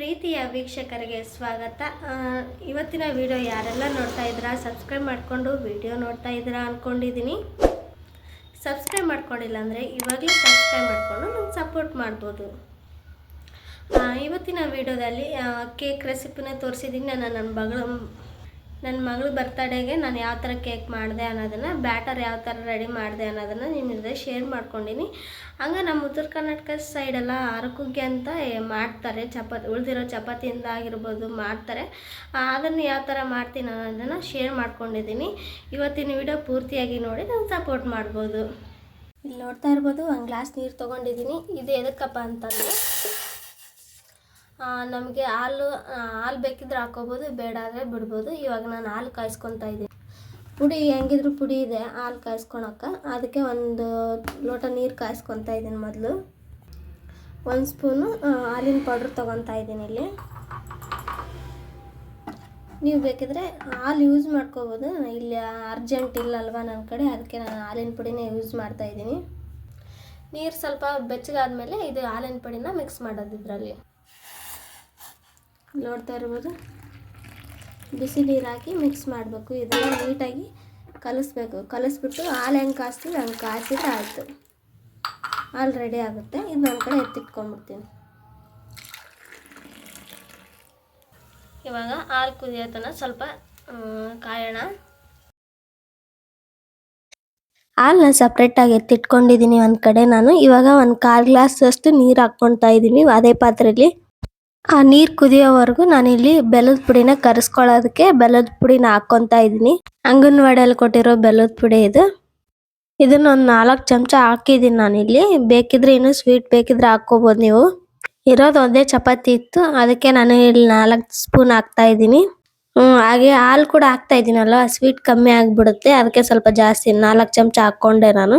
ಪ್ರೀತಿಯ ವೀಕ್ಷಕರಿಗೆ ಸ್ವಾಗತ. ಇವತ್ತಿನ ವಿಡಿಯೋ ಯಾರೆಲ್ಲ ನೋಡ್ತಾ ಇದ್ದೀರಾ ಸಬ್ಸ್ಕ್ರೈಬ್ ಮಾಡಿಕೊಂಡು ವಿಡಿಯೋ ನೋಡ್ತಾ ಇದ್ದೀರಾ ಅಂದ್ಕೊಂಡಿದ್ದೀನಿ ಸಬ್ಸ್ಕ್ರೈಬ್ ಮಾಡ್ಕೊಂಡಿಲ್ಲ ಅಂದರೆ ಇವಾಗಲೇ ಸಬ್ಸ್ಕ್ರೈಬ್ ಮಾಡಿಕೊಂಡು ನಂಗೆ ಸಪೋರ್ಟ್ ಮಾಡ್ಬೋದು. ಇವತ್ತಿನ ವಿಡಿಯೋದಲ್ಲಿ ಕೇಕ್ ರೆಸಿಪಿನ ತೋರಿಸಿದ್ದೀನಿ. ನಾನು ನನ್ನ ಮಗಳು ನನ್ನ ಮಗಳು ಬರ್ತಡೇಗೆ ನಾನು ಯಾವ ಥರ ಕೇಕ್ ಮಾಡಿದೆ ಅನ್ನೋದನ್ನು, ಬ್ಯಾಟರ್ ಯಾವ ಥರ ರೆಡಿ ಮಾಡಿದೆ ಅನ್ನೋದನ್ನು ನಿಮ್ಮ ಜೊತೆ ಶೇರ್ ಮಾಡ್ಕೊಂಡಿನಿ. ಹಂಗೆ ನಮ್ಮ ಉತ್ತರ ಕರ್ನಾಟಕ ಸೈಡೆಲ್ಲ ಅರಕುಗ್ಗೆ ಅಂತ ಮಾಡ್ತಾರೆ. ಚಪಾತಿ, ಉಳಿದಿರೋ ಚಪಾತಿಯಿಂದ ಆಗಿರ್ಬೋದು ಮಾಡ್ತಾರೆ. ಅದನ್ನು ಯಾವ ಥರ ಮಾಡ್ತೀನಿ ಅನ್ನೋದನ್ನು ಶೇರ್ ಮಾಡ್ಕೊಂಡಿದ್ದೀನಿ ಇವತ್ತಿನ ವಿಡಿಯೋ ಪೂರ್ತಿಯಾಗಿ ನೋಡಿ ನಾನು ಸಪೋರ್ಟ್ ಮಾಡ್ಬೋದು. ಇಲ್ಲಿ ನೋಡ್ತಾ ಇರ್ಬೋದು, ಒಂದು ಗ್ಲಾಸ್ ನೀರು ತೊಗೊಂಡಿದ್ದೀನಿ ಇದು ಎದಕ್ಕಪ್ಪ ಅಂತಂದರೆ ನಮಗೆ ಹಾಲು ಹಾಲು ಬೇಕಿದ್ರೆ ಹಾಕೋಬೋದು, ಬೇಡ ಆದರೆ ಬಿಡ್ಬೋದು. ಇವಾಗ ನಾನು ಹಾಲು ಕಾಯಿಸ್ಕೊತಾ ಇದ್ದೀನಿ. ಪುಡಿ ಹೆಂಗಿದ್ರು ಪುಡಿ ಇದೆ, ಹಾಲು ಕಾಯಿಸ್ಕೊಳಕ್ಕೆ. ಅದಕ್ಕೆ ಒಂದು ಲೋಟ ನೀರು ಕಾಯಿಸ್ಕೊತಾ ಇದ್ದೀನಿ ಮೊದಲು. ಒಂದು ಸ್ಪೂನು ಹಾಲಿನ ಪೌಡ್ರ್ ತೊಗೊತಾ ಇದ್ದೀನಿ ಇಲ್ಲಿ. ನೀವು ಬೇಕಿದ್ರೆ ಹಾಲು ಯೂಸ್ ಮಾಡ್ಕೋಬೋದು. ಇಲ್ಲಿ ಅರ್ಜೆಂಟ್ ಇಲ್ಲಲ್ವಾ ನನ್ನ ಕಡೆ, ಅದಕ್ಕೆ ನಾನು ಹಾಲಿನ ಪುಡಿನೇ ಯೂಸ್ ಮಾಡ್ತಾಯಿದ್ದೀನಿ ನೀರು ಸ್ವಲ್ಪ ಬೆಚ್ಚಗಾದ್ಮೇಲೆ ಇದು ಹಾಲಿನ ಪುಡಿನ ಮಿಕ್ಸ್ ಮಾಡೋದು ಇದರಲ್ಲಿ. ನೋಡ್ತಾ ಇರ್ಬೋದು. ಬಿಸಿ ನೀರು ಹಾಕಿ ಮಿಕ್ಸ್ ಮಾಡಬೇಕು. ಇದನ್ನು ನೀಟಾಗಿ ಕಲಿಸ್ಬೇಕು. ಕಲಿಸ್ಬಿಟ್ಟು ಹಾಲು ಹೆಂಗೆ ಕಾಯಿಸ್ತೀವಿ ಹಂಗೆ ಕಾಯಿಸಿದ್ರೆ ಆಯಿತು. ಹಾಲು ರೆಡಿ ಆಗುತ್ತೆ. ಇದು ಒಂದು ಕಡೆ ಎತ್ತಿಟ್ಕೊಂಡ್ಬಿಡ್ತೀನಿ. ಇವಾಗ ಹಾಲು ಕುದಿಯೋ ತನಕ ಸ್ವಲ್ಪ ಕಾಯೋಣ. ಹಾಲನ್ನ ಸಪ್ರೇಟಾಗಿ ಎತ್ತಿಟ್ಕೊಂಡಿದ್ದೀನಿ ಒಂದು ಕಡೆ ನಾನು. ಇವಾಗ ಒಂದು ಕಾಲು ಗ್ಲಾಸಷ್ಟು ನೀರು ಹಾಕ್ಕೊಳ್ತಾ ಇದ್ದೀನಿ ಅದೇ ಪಾತ್ರೆಯಲ್ಲಿ ಆ ನೀರು ಕುದಿಯೋವರೆಗೂ ನಾನಿಲ್ಲಿ ಬೆಲ್ಲದ ಪುಡಿನ ಕರೆಸ್ಕೊಳ್ಳೋದಕ್ಕೆ ಬೆಲ್ಲದ ಪುಡಿನ ಹಾಕ್ಕೊತಾ ಇದ್ದೀನಿ. ಅಂಗನವಾಡಿಯಲ್ಲಿ ಕೊಟ್ಟಿರೋ ಬೆಲ್ಲದ ಪುಡಿ ಇದು. ಇದನ್ನ ಒಂದು ನಾಲ್ಕು ಚಮಚ ಹಾಕಿದ್ದೀನಿ ನಾನಿಲ್ಲಿ. ಬೇಕಿದ್ರೆ ಇನ್ನೂ ಸ್ವೀಟ್ ಬೇಕಿದ್ರೆ ಹಾಕ್ಕೋಬೋದು ನೀವು. ಇರೋದು ಒಂದೇ ಚಪಾತಿ ಇತ್ತು. ಅದಕ್ಕೆ ನಾನು ಇಲ್ಲಿ ನಾಲ್ಕು ಸ್ಪೂನ್ ಹಾಕ್ತಾ ಇದ್ದೀನಿ. ಹಾಗೆ ಹಾಲು ಕೂಡ ಹಾಕ್ತಾ ಇದ್ದೀನಲ್ಲ ಸ್ವೀಟ್ ಕಮ್ಮಿ ಆಗಿಬಿಡುತ್ತೆ. ಅದಕ್ಕೆ ಸ್ವಲ್ಪ ಜಾಸ್ತಿ ನಾಲ್ಕು ಚಮಚ ಹಾಕ್ಕೊಂಡೆ ನಾನು.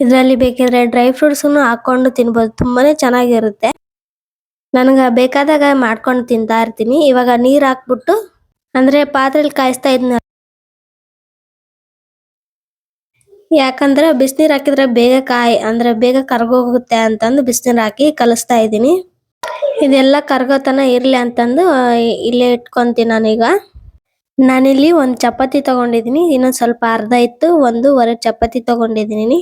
ಇದರಲ್ಲಿ ಬೇಕಿದ್ರೆ ಡ್ರೈ ಫ್ರೂಟ್ಸನ್ನು ಹಾಕ್ಕೊಂಡು ತಿನ್ಬೋದು. ತುಂಬಾನೇ ಚೆನ್ನಾಗಿರುತ್ತೆ. ನನಗೆ ಬೇಕಾದಾಗ ಮಾಡ್ಕೊಂಡು ತಿಂತಾ ಇರ್ತೀನಿ. ಇವಾಗ ನೀರು ಹಾಕ್ಬಿಟ್ಟು, ಅಂದ್ರೆ ಪಾತ್ರೆಲಿ ಕಾಯಿಸ್ತಾ ಇದ್ನ ಯಾಕಂದ್ರೆ ಬಿಸಿನೀರು ಹಾಕಿದ್ರೆ ಬೇಗ ಕಾಯಿ, ಅಂದ್ರೆ ಬೇಗ ಕರ್ಗೋಗುತ್ತೆ ಅಂತಂದು ಬಿಸಿನೀರು ಹಾಕಿ ಕಲಿಸ್ತಾ ಇದ್ದೀನಿ. ಇದೆಲ್ಲ ಕರ್ಗೋತನ ಇರ್ಲಿ ಅಂತಂದು ಇಲ್ಲೇ ಇಟ್ಕೊಂತೀನಿ ನಾನೀಗ. ನಾನಿಲ್ಲಿ ಒಂದು ಚಪಾತಿ ತಗೊಂಡಿದ್ದೀನಿ. ಇನ್ನೊಂದು ಸ್ವಲ್ಪ ಅರ್ಧ ಇತ್ತು, ಒಂದೂವರೆ ಚಪಾತಿ ತಗೊಂಡಿದ್ದೀನಿ.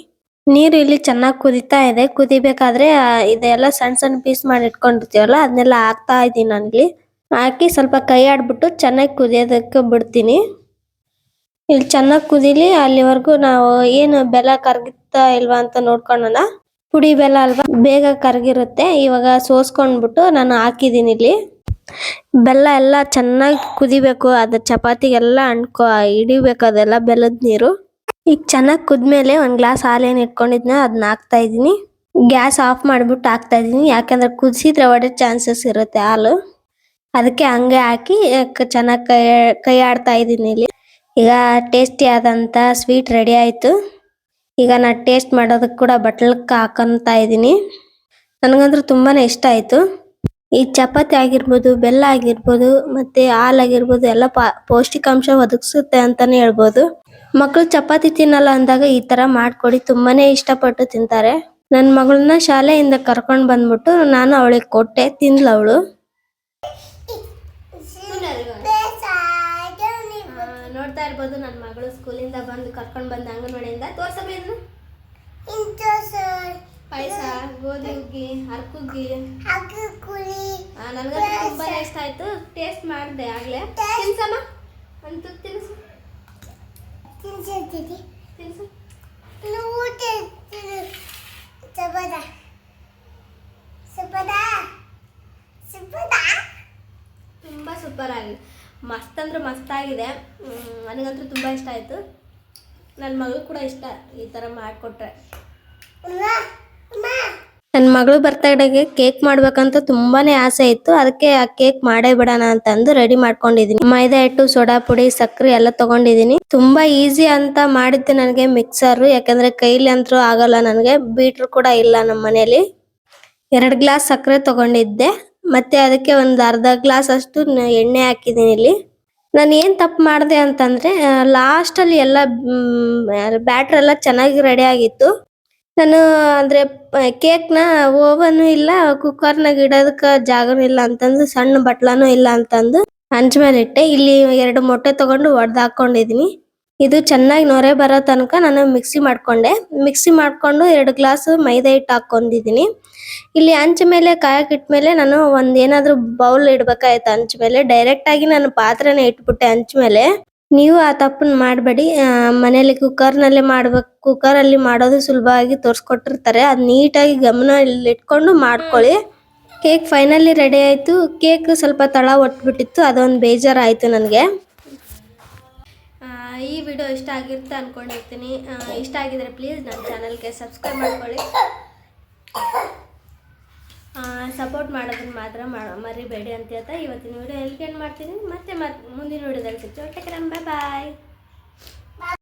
ನೀರು ಇಲ್ಲಿ ಚೆನ್ನಾಗಿ ಕುದಿತಾ ಇದೆ. ಕುದಿಬೇಕಾದ್ರೆ ಇದೆಲ್ಲ ಸಣ್ಣ ಸಣ್ಣ ಪೀಸ್ ಮಾಡಿ ಇಟ್ಕೊಂಡಿರ್ತೀವಲ್ಲ, ಅದನ್ನೆಲ್ಲ ಹಾಕ್ತಾ ಇದ್ದೀನಿ ಇಲ್ಲಿ ಹಾಕಿ ಸ್ವಲ್ಪ ಕೈ ಆಡ್ಬಿಟ್ಟು ಚೆನ್ನಾಗಿ ಕುದಿಯೋದಕ್ಕೆ ಬಿಡ್ತೀನಿ. ಇಲ್ಲಿ ಚೆನ್ನಾಗಿ ಕುದೀಲಿ, ಅಲ್ಲಿವರೆಗೂ ನಾವು ಏನು ಬೆಲ್ಲ ಕರಗುತ್ತಾ ಇಲ್ವಾ ಅಂತ ನೋಡ್ಕೊಳ್ಳೋಣ. ಪುಡಿ ಬೆಲ್ಲ ಅಲ್ವಾ? ಬೇಗ ಕರಗಿರುತ್ತೆ. ಇವಾಗ ಸೋಸ್ಕೊಂಡ್ಬಿಟ್ಟು ನಾನು ಹಾಕಿದೀನಿ ಇಲ್ಲಿ. ಬೆಲ್ಲ ಎಲ್ಲ ಚೆನ್ನಾಗಿ ಕುದಿಬೇಕು. ಅದು ಚಪಾತಿಗೆಲ್ಲ ಅಂಟ್ಕೊ, ಹಿಡಿಬೇಕು ಅದೆಲ್ಲ ಬೆಲ್ಲದ ನೀರು. ಈಗ ಚೆನ್ನಾಗಿ ಕುದ್ಮೇಲೆ ಒಂದು ಗ್ಲಾಸ್ ಹಾಲೇನು ಇಟ್ಕೊಂಡಿದ್ನ ಅದನ್ನ ಹಾಕ್ತಾ ಇದ್ದೀನಿ. ಗ್ಯಾಸ್ ಆಫ್ ಮಾಡಿಬಿಟ್ಟು ಹಾಕ್ತಾ ಇದ್ದೀನಿ. ಯಾಕಂದ್ರೆ ಕುದಿಸಿದ್ರೆ ಒಡೆ ಚಾನ್ಸಸ್ ಇರುತ್ತೆ ಹಾಲು. ಅದಕ್ಕೆ ಹಂಗೆ ಹಾಕಿ ಚೆನ್ನಾಗಿ ಕೈ ಕೈ ಆಡ್ತಾ ಇದ್ದೀನಿ ಇಲ್ಲಿ. ಈಗ ಟೇಸ್ಟಿ ಆದಂಥ ಸ್ವೀಟ್ ರೆಡಿ ಆಯಿತು. ಈಗ ನಾ ಟೇಸ್ಟ್ ಮಾಡೋದಕ್ಕೆ ಕೂಡ ಬಟ್ಲಕ್ಕೆ ಹಾಕೊಂತ ಇದ್ದೀನಿ. ನನಗಂದ್ರೆ ತುಂಬಾನೇ ಇಷ್ಟ ಆಯಿತು. ಈ ಚಪಾತಿ ಆಗಿರ್ಬೋದು ಬೆಲ್ಲ ಆಗಿರ್ಬೋದು ಮತ್ತೆ ಹಾಲು ಆಗಿರ್ಬೋದು ಎಲ್ಲ ಪಾ- ಪೌಷ್ಟಿಕಾಂಶ ಒದಗಿಸುತ್ತೆ ಅಂತಾನೆ ಹೇಳ್ಬಹುದು ಮಕ್ಕಳು ಚಪಾತಿ ತಿನ್ನಲ್ಲ ಅಂದಾಗ ಈ ತರ ಮಾಡ್ಕೊಡಿ ತುಂಬಾನೇ ಇಷ್ಟಪಟ್ಟು ತಿಂತಾರೆ. ನನ್ನ ಮಗಳನ್ನ ಶಾಲೆಯಿಂದ ಕರ್ಕೊಂಡ್ ಬಂದ್ಬಿಟ್ಟು ನಾನು ಅವಳಿಗೆ ಕೊಟ್ಟೆ ತಿನ್ಲ ಅವಳು. ನೋಡ್ತಾ ಇರ್ಬೋದು ನನ್ನ ಮಗಳು ಸ್ಕೂಲಿಂದ ಬಂದು ಕರ್ಕೊಂಡ್ ಬಂದ ಅಂಗನವಾಡಿಯಿಂದ ತೋರ್ಸಬೇಕು ಪಾಯಸ ಗೋಧಿ ಹುಗ್ಗಿ ಹರ್ಕುಗ್ಗಿ ನನಗೆ ತುಂಬಾ ಇಷ್ಟ ಆಯ್ತು. ಟೇಸ್ಟ್ ಮಾಡಿದೆ ಆಗ್ಲೇ. ತಿನ್ಸಮ್ಮ? ಒಂದು ತಿನ್ಸು. ತಿನ್ಸು. ತುಂಬಾ ಸೂಪರ್ ಆಗಿದೆ ಮಸ್ತ್ ಅಂದ್ರೆ ಮಸ್ತ್ ಆಗಿದೆ ಹ್ಮ್, ನನಗಂತೂ ತುಂಬಾ ಇಷ್ಟ ಆಯ್ತು. ನನ್ನ ಮಗಳು ಕೂಡ ಇಷ್ಟ ಈ ತರ ಮಾಡಿಕೊಟ್ರೆ. ನನ್ನ ಮಗಳು ಬರ್ತಡೆಗೆ ಕೇಕ್ ಮಾಡ್ಬೇಕಂತ ತುಂಬಾನೇ ಆಸೆ ಇತ್ತು. ಅದಕ್ಕೆ ಆ ಕೇಕ್ ಮಾಡೇ ಬಿಡೋಣ ಅಂತಂದು ರೆಡಿ ಮಾಡ್ಕೊಂಡಿದೀನಿ. ಮೈದಾ ಹಿಟ್ಟು, ಸೋಡಾ ಪುಡಿ, ಸಕ್ಕರೆ ಎಲ್ಲ ತಗೊಂಡಿದೀನಿ. ತುಂಬಾ ಈಸಿ ಅಂತ ಮಾಡಿದ್ದು ನನಗೆ ಮಿಕ್ಸರ್. ಯಾಕಂದ್ರೆ ಕೈಲಿ ಅಂತೂ ಆಗಲ್ಲ ನನಗೆ. ಬೀಟ್ರ್ ಕೂಡ ಇಲ್ಲ ನಮ್ಮ ಮನೇಲಿ. ಎರಡು ಗ್ಲಾಸ್ ಸಕ್ಕರೆ ತಗೊಂಡಿದ್ದೆ. ಮತ್ತೆ ಅದಕ್ಕೆ ಒಂದು ಅರ್ಧ ಗ್ಲಾಸ್ ಅಷ್ಟು ಎಣ್ಣೆ ಹಾಕಿದೀನಿ ಇಲ್ಲಿ. ನಾನು ಏನ್ ತಪ್ಪು ಮಾಡಿದೆ ಅಂತಂದ್ರೆ ಲಾಸ್ಟ್ ಅಲ್ಲಿ ಎಲ್ಲ ಬ್ಯಾಟ್ರ್ ಎಲ್ಲ ಚೆನ್ನಾಗಿ ರೆಡಿ ಆಗಿತ್ತು. ನಾನು ಅಂದ್ರೆ ನ ಓವನ್ ಇಲ್ಲ ಕುಕ್ಕರ್ ಕುಕ್ಕರ್ನಾಗ ಇಡೋದಕ್ಕ ಜಾಗನೂ ಇಲ್ಲ ಅಂತಂದು, ಸಣ್ಣ ಬಟ್ಲಾನು ಇಲ್ಲ ಅಂತಂದು ಹಂಚ್ ಮೇಲೆ ಇಟ್ಟೆ. ಇಲ್ಲಿ ಎರಡು ಮೊಟ್ಟೆ ತಗೊಂಡು ಒಡ್ದ್ ಹಾಕೊಂಡಿದೀನಿ. ಇದು ಚೆನ್ನಾಗಿ ನೊರೆ ಬರೋ ತನಕ ನಾನು ಮಿಕ್ಸಿ ಮಾಡ್ಕೊಂಡೆ. ಮಿಕ್ಸಿ ಮಾಡ್ಕೊಂಡು ಎರಡು ಗ್ಲಾಸ್ ಮೈದಾ ಹಿಟ್ಟು ಹಾಕೊಂಡಿದೀನಿ ಇಲ್ಲಿ ಹಂಚ ಮೇಲೆ, ಕಾಯಕ್ ಇಟ್ಮೇಲೆ ನಾನು ಒಂದ್ ಏನಾದ್ರು ಬೌಲ್ ಇಡ್ಬೇಕಾಯ್ತು ಹಂಚ್ ಮೇಲೆ. ಡೈರೆಕ್ಟ್ ಆಗಿ ನಾನು ಪಾತ್ರೆನೇ ಇಟ್ಬಿಟ್ಟೆ ಹಂಚ್ ಮೇಲೆ. ನೀವು ಆ ತಪ್ಪನ್ ಮಾಡಬೇಡಿ. ಮನೇಲಿ ಕುಕ್ಕರ್ನಲ್ಲಿ ಮಾಡ್ಬೇಕು. ಕುಕ್ಕರ್ ಅಲ್ಲಿ ಮಾಡೋದು ಸುಲಭವಾಗಿ ತೋರಿಸ್ಕೊಟ್ಟಿರ್ತಾರೆ. ಅದ್ ನೀಟಾಗಿ ಗಮನ ಇಟ್ಕೊಂಡು ಮಾಡ್ಕೊಳ್ಳಿ. ಕೇಕ್ ಫೈನಲಿ ರೆಡಿ ಆಯ್ತು. ಕೇಕ್ ಸ್ವಲ್ಪ ತಳ ಒಟ್ಬಿಟ್ಟಿತ್ತು. ಅದೊಂದು ಬೇಜಾರಾಯ್ತು ನನಗೆ. ಈ ವಿಡಿಯೋ ಇಷ್ಟ ಆಗಿರುತ್ತೆ ಅನ್ಕೊಂಡಿರ್ತೀನಿ. ಇಷ್ಟ ಆಗಿದ್ರೆ ಪ್ಲೀಸ್ ನನ್ನ ಚಾನಲ್ಗೆ ಸಬ್ಸ್ಕ್ರೈಬ್ ಮಾಡ್ಕೊಳ್ಳಿ ಸಪೋರ್ಟ್ ಮಾಡೋದನ್ನ ಮಾತ್ರ ಮರಿಬೇಡಿ ಅಂತ ಹೇಳ್ತಾ ಇವತ್ತಿನ ವಿಡಿಯೋ ಎಲ್ಲಿಗೆ ಮಾಡ್ತೀನಿ? ಮತ್ತೆ ಮುಂದಿನ ವಿಡಿಯೋದಲ್ಲಿ ಸಿಗ್ತೀವಿ. ಬಾಯ್ ಬಾಯ್